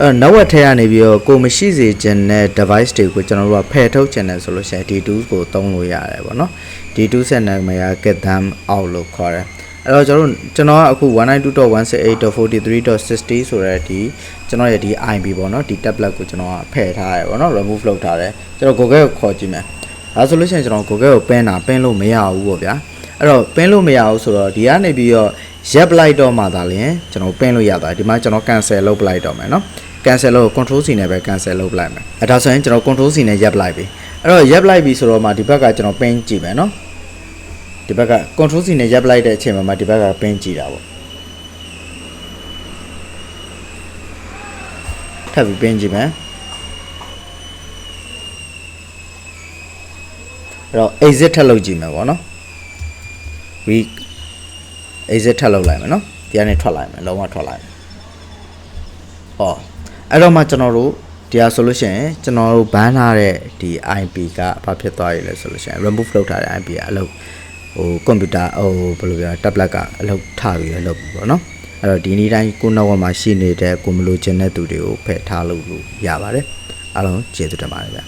အဲ network ထဲကနေပြီးတော့ကိုမရှိစေချင်တဲ့ device တွေကိုကျွန်တော်တို့ကဖယ်ထုတ်ချင်တယ်ဆိုလို့ရှိရင်ဒီ tools ကိုသုံးလို့ရတယ်ပေါ့နော်ဒီ tools ရဲ့နာမည်က get them out လို့ခေါ်တယ်အဲ့တော့ကျွန်တော်တို့ကျွန်တော်ကအခု192.168.43.60ဆိုတဲ့ဒီကျွန်တော်ရဲ့ဒီ IP ပေါ့နော်ဒီ tablet ကိုကျွန်တော်ကဖယ်ထားရတယ်ပေါ့နော် remove လုပ်ထားတယ်ကျွန်တော် Google ကိုခေါ်ကြည့်မယ်ဒါဆိုလို့ရှိရင်ကျွန်တော် Google ကိုပင်းတာပင်းလို့မရဘူးပေါ့ဗျာ အဲ့တော့ပင်းလို့မရဘူးဆိုတော့ဒီကနေပြီးတော့ရက်ပလိုက်တော့မှသာလျှင်ကျွန်တော်ပင်းလို့ရတာဒီမှာကျွန်တော် cancel လုပ်ပလိုက်တော့မယ်နော် cancel လို့ control C နဲ့ပဲ cancel လုပ်ပလိုက်မယ်အဲဒါဆိုရင်ကျွန်တော် control C နဲ့ရပ်ပလိုက်ပြီအဲ့တော့ရပ်ပလိုက်ပြီဆိုတော့မှဒီဘက်ကကျွန်တော်ပင်းကြည့်မယ်နော်ဒီဘက်က control C နဲ့ရပ်ပလိုက်တဲ့အချိန်မှာမှဒီဘက်ကပင်းကြည့်တာပေါ့ထပ်ပြီးပင်းကြည့်မယ်အဲ့တော့ exit ထပ်လုပ်ကြည့်မယ်ပေါ့နော် we exit ထပ်လုပ်လိုက်မယ်နော်ဒီကနေထွက်လိုက်မယ်လုံးဝထွက်လိုက်မယ်ဟောအဲ့တော့မှကျွန်တော်တို့ဒီဟာဆိုလို့ရှိရင်ကျွန်တော်တို့ဘန်းထားတဲ့ဒီ IP ကဘာဖြစ်သွားရလဲဆိုလို့ရှိရင် remove လုပ်ထားတဲ့ IP ကအလုပ်ဟိုကွန်ပျူတာဟိုဘယ်လိုပြော tablet ကအလုပ်ထားပြီးတော့လုပ်ပြီပေါ့နော်အဲ့တော့ဒီနေ့တိုင်းကိုနောက်ဝမှာရှိနေတဲ့ကိုမလို့ခြင်းတဲ့သူတွေကိုဖယ်ထားလို့လို့ရပါတယ်အားလုံးကျေးဇူးတင်ပါတယ်ဗျာ